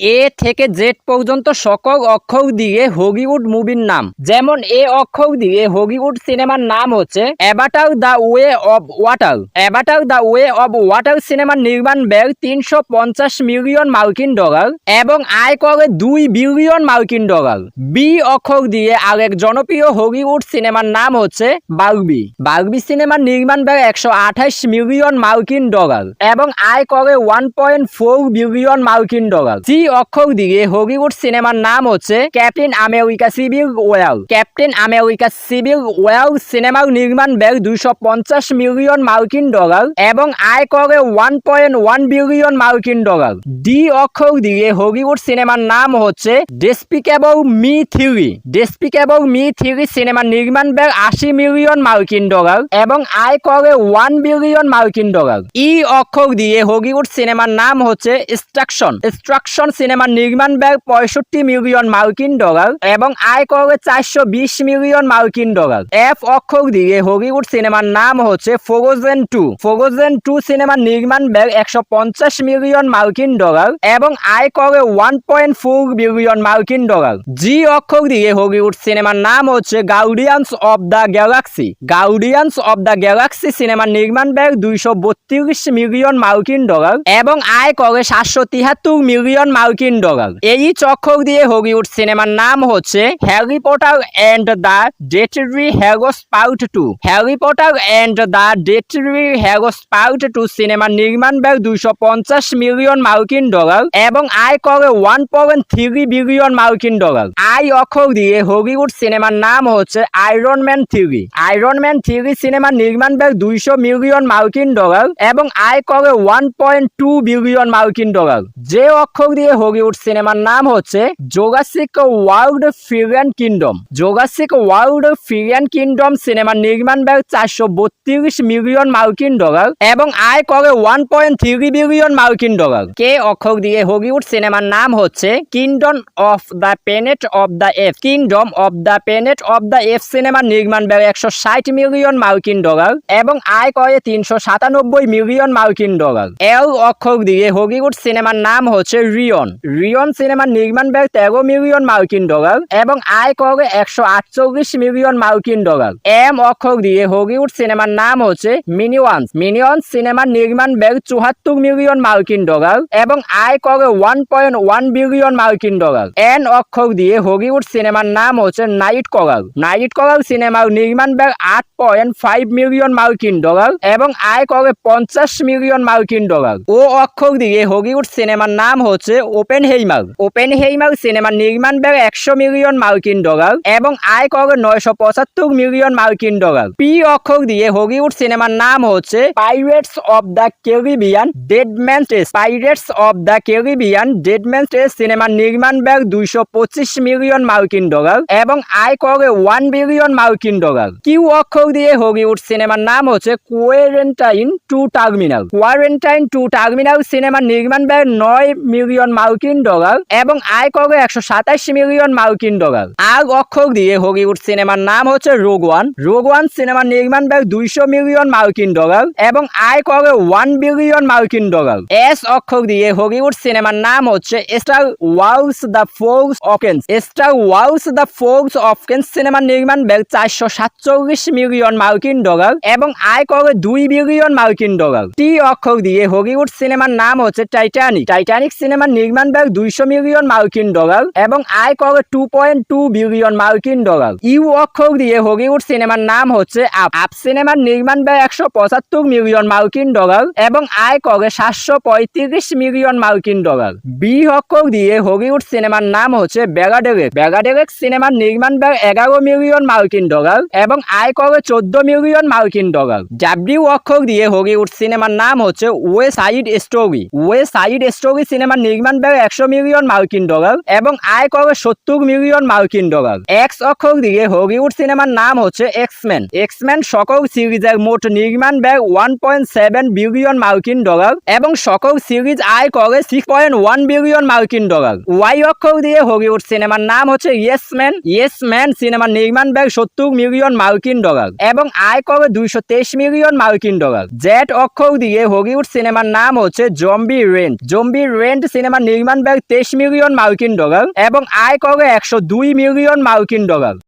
এ থেকে জেড পর্যন্ত সকল অক্ষর দিয়ে হলিউড মুভির নাম। যেমন এ অক্ষর দিয়ে হলিউড সিনেমার নাম হচ্ছে Avatar the Way of Water. Avatar the Way of Water সিনেমার নির্মাণ ব্যয় তিনশো পঞ্চাশ মিলিয়ন মার্কিন ডলার এবং আয় করে দুই বিলিয়ন মার্কিন ডলার। বি অক্ষর দিয়ে আরেক জনপ্রিয় হলিউড সিনেমার নাম হচ্ছে বার্বি। বার্বি সিনেমার নির্মাণ ব্যয় একশো আঠাশ মিলিয়ন মার্কিন ডলার এবং আয় করে ওয়ান পয়েন্ট ফোর বিলিয়ন মার্কিন ডলার। সি অক্ষর দিকে হলিউড সিনেমার নাম হচ্ছে Captain America Civil War Captain America Civil War সিনেমার নির্মাণ ব্যয় দুইশো পঞ্চাশ মিলিয়ন মার্কিন ডলার এবং আয় করে ওয়ান পয়েন্ট ওয়ান বিলিয়ন মার্কিন ডলার। ডি অক্ষর দিয়ে হলিউড সিনেমার নাম হচ্ছে Despicable Me Three Despicable Me Three সিনেমার নির্মাণ ব্যয় আশি মিলিয়ন মার্কিন ডলার এবং আয় করে ওয়ান বিলিয়ন মার্কিন ডলার। ই অক্ষর দিয়ে হলিউড সিনেমার নাম হচ্ছে স্ট্রাকশন স্ট্রাকশন সিনেমার নির্মাণ ব্যয় পঁয়ষট্টি মিলিয়ন মার্কিন ডলার এবং আয় করে চারশো বিশ মিলিয়ন মার্কিন ডলার। এফ অক্ষর দিয়ে হলিউড সিনেমার নাম হচ্ছে ফ্রোজেন টু। ফ্রোজেন টু সিনেমার নির্মাণ ব্যয় একশো পঞ্চাশ মিলিয়ন মার্কিন ডলার এবং আয় করে ওয়ান পয়েন্ট ফোর বিলিয়ন মার্কিন ডলার। জি অক্ষর দিয়ে হলিউড সিনেমার নাম হচ্ছে Guardians of the Galaxy. Guardians of the Galaxy সিনেমার নির্মাণ ব্যয় দুইশো বত্রিশ মিলিয়ন মার্কিন ডলার এবং আয় করে সাতশো তিহাত্তর মিলিয়ন মার্কিন ডলার এই চক্ষর দিয়ে হলিউড সিনেমার নাম হচ্ছে Harry Potter and the Deathly Hallows Part Two. Harry Potter and the Deathly Hallows Part Two সিনেমার নির্মাণ ব্যয় দুইশো পঞ্চাশ মিলিয়ন মার্কিন ডলার এবং আয় করে ওয়ান পয়েন্ট থ্রি বিলিয়ন মার্কিন ডলার আই অক্ষর দিয়ে হলিউড সিনেমার নাম হচ্ছে Iron Man Three. Iron Man Three সিনেমার নির্মাণ ব্যয় দুইশো মিলিয়ন মার্কিন ডলার এবং আয় করে ওয়ান পয়েন্ট টু বিলিয়ন মার্কিন ডলার যে অক্ষর দিয়ে হলিউড সিনেমার নাম হচ্ছে Jurassic World Fallen Kingdom Jurassic World Fallen Kingdom সিনেমার নির্মাণ ব্যয় চারশো বত্রিশ মিলিয়ন মার্কিন ডলার এবং আয় করে ওয়ান পয়েন্ট থ্রি বিলিয়ন মার্কিন ডলার। কে অক্ষর দিয়ে হলিউড সিনেমার নাম হচ্ছে Kingdom of the Planet of the Apes Kingdom of the Planet of the Apes সিনেমার নির্মাণ ব্যয় একশো ষাট মিলিয়ন মার্কিন ডলার এবং আয় করে তিনশো সাতানব্বই মিলিয়ন মার্কিন ডলার। এল অক্ষর দিয়ে হলিউড সিনেমার নাম হচ্ছে রিয়ন রিয়ন। সিনেমার নির্মাণ ব্যয় তেরো মিলিয়ন মার্কিন ডলার এবং আয় করে একশো আটচল্লিশ মিলিয়ন মার্কিন ডলার। এম অক্ষর দিয়ে হলিউড সিনেমার নাম হচ্ছে মিনিওয়ান্স। মিনিওয়ান্স সিনেমার নির্মাণ ব্যয় চুয়াত্তর মিলিয়ন মার্কিন ডলার এবং আয় করে ওয়ান পয়েন্ট ওয়ান বিলিয়ন মার্কিন ডলার। এন অক্ষর দিয়ে হলিউড সিনেমার নাম হচ্ছে নাইট করাল। নাইট করাল সিনেমার নির্মাণ ব্যয় আট পয়েন্ট ফাইভ মিলিয়ন মার্কিন ডলার এবং আয় করে পঞ্চাশ মিলিয়ন মার্কিন ডলার। ও অক্ষর দিয়ে হলিউড সিনেমার নাম হচ্ছে ওপেন হেইমার ওপেন হেইমার সিনেমার নির্মাণ ব্যয় একশো মিলিয়ন মার্কিন ডলার এবং আয় করে নয়শো পঁচাত্তর মিলিয়ন মার্কিন ডলার। পি অক্ষর দিয়ে হলিউড সিনেমার নাম হচ্ছে Pirates of the Caribbean Dead Man Chest Pirates of the Caribbean Dead Man Chest সিনেমার নির্মাণ ব্যয় দুইশো পঁচিশ মিলিয়ন মার্কিন ডলার এবং আয় করে ওয়ান বিলিয়ন মার্কিন ডলার। কিউ অক্ষর দিয়ে হলিউড সিনেমার নাম হচ্ছে Quarantine Two Terminal Quarantine Two Terminal সিনেমার নির্মাণ ব্যয় নয় মিলিয়ন মার্কিন ডলার এবং আয় করে একশো সাতাশ মিলিয়ন মার্কিন ডলার আর অক্ষর দিয়ে হলিউড সিনেমার নাম হচ্ছে রোগ ওয়ান। রোগ ওয়ান সিনেমার নির্মাণ ব্যয় দুইশো মিলিয়ন মার্কিন ডলার এবং আয় করে ওয়ান বিলিয়ন মার্কিন ডলার এস অক্ষর দিয়ে হলিউড সিনেমার নাম হচ্ছে Star Wars the Force Awakens Star Wars the Force Awakens সিনেমার নির্মাণ ব্যয় চারশো সাতচল্লিশ মিলিয়ন মার্কিন ডলার এবং আয় করে দুই বিলিয়ন মার্কিন ডলার টি অক্ষর দিয়ে হলিউড সিনেমার নাম হচ্ছে টাইটানিক। টাইটানিক সিনেমার নির্মাণ ব্যয় দুইশো মিলিয়ন মার্কিন ডলার এবং আয় করে টু পয়েন্ট টু বিলিয়ন মার্কিন ডলার। ইউ অক্ষর দিয়ে হলিউড সিনেমার নাম হচ্ছে আপ। আপ সিনেমার নির্মাণ ব্যয় একশো পঁচাত্তর মিলিয়ন মার্কিন ডলার এবং আয় করে সাতশো পঁয়ত্রিশ মিলিয়ন মার্কিন ডলার। বি অক্ষর দিয়ে হলিউড সিনেমার নাম হচ্ছে ব্যাগাডেরেক। ব্যাগাডেরেক সিনেমার নির্মাণ ব্যয় এগারো মিলিয়ন মার্কিন ডলার এবং আয় করে চোদ্দ মিলিয়ন মার্কিন ডলার। ডাব্লিউ অক্ষর দিয়ে হলিউড সিনেমার নাম হচ্ছে way side story. Way side story সিনেমার নির্মাণ ব্যয় একশো মিলিয়ন মার্কিন ডলার এবং আয় করে সত্তর মিলিয়ন মার্কিন ডলার। এক্স অক্ষর দিয়ে হলিউড সিনেমার নাম হচ্ছে এক্সম্যান এক্সম্যান সকল সিরিজের মোট নির্মাণ ব্যয় ওয়ান পয়েন্ট সেভেন বিলিয়ন মার্কিন ডলার এবং সকল সিরিজ আয় করে সিক্স পয়েন্ট ওয়ান বিলিয়ন মার্কিন ডলার। ওয়াই অক্ষর দিয়ে হলিউড সিনেমার নাম হচ্ছে ইয়েসম্যান ইয়েসম্যান ইয়েস ম্যান সিনেমার নির্মাণ ব্যয় সত্তর মিলিয়ন মার্কিন ডলার এবং আয় করে দুইশো তেইশ মিলিয়ন মার্কিন ডলার। জেড অক্ষর দিয়ে হলিউড সিনেমার নাম হচ্ছে জম্বি রেন্ট জম্বি রেন্ট সিনেমার নির্মাণ ব্যয় তেইশ মিলিয়ন মার্কিন ডলার এবং আয় করে একশো দুই মিলিয়ন মার্কিন ডলার।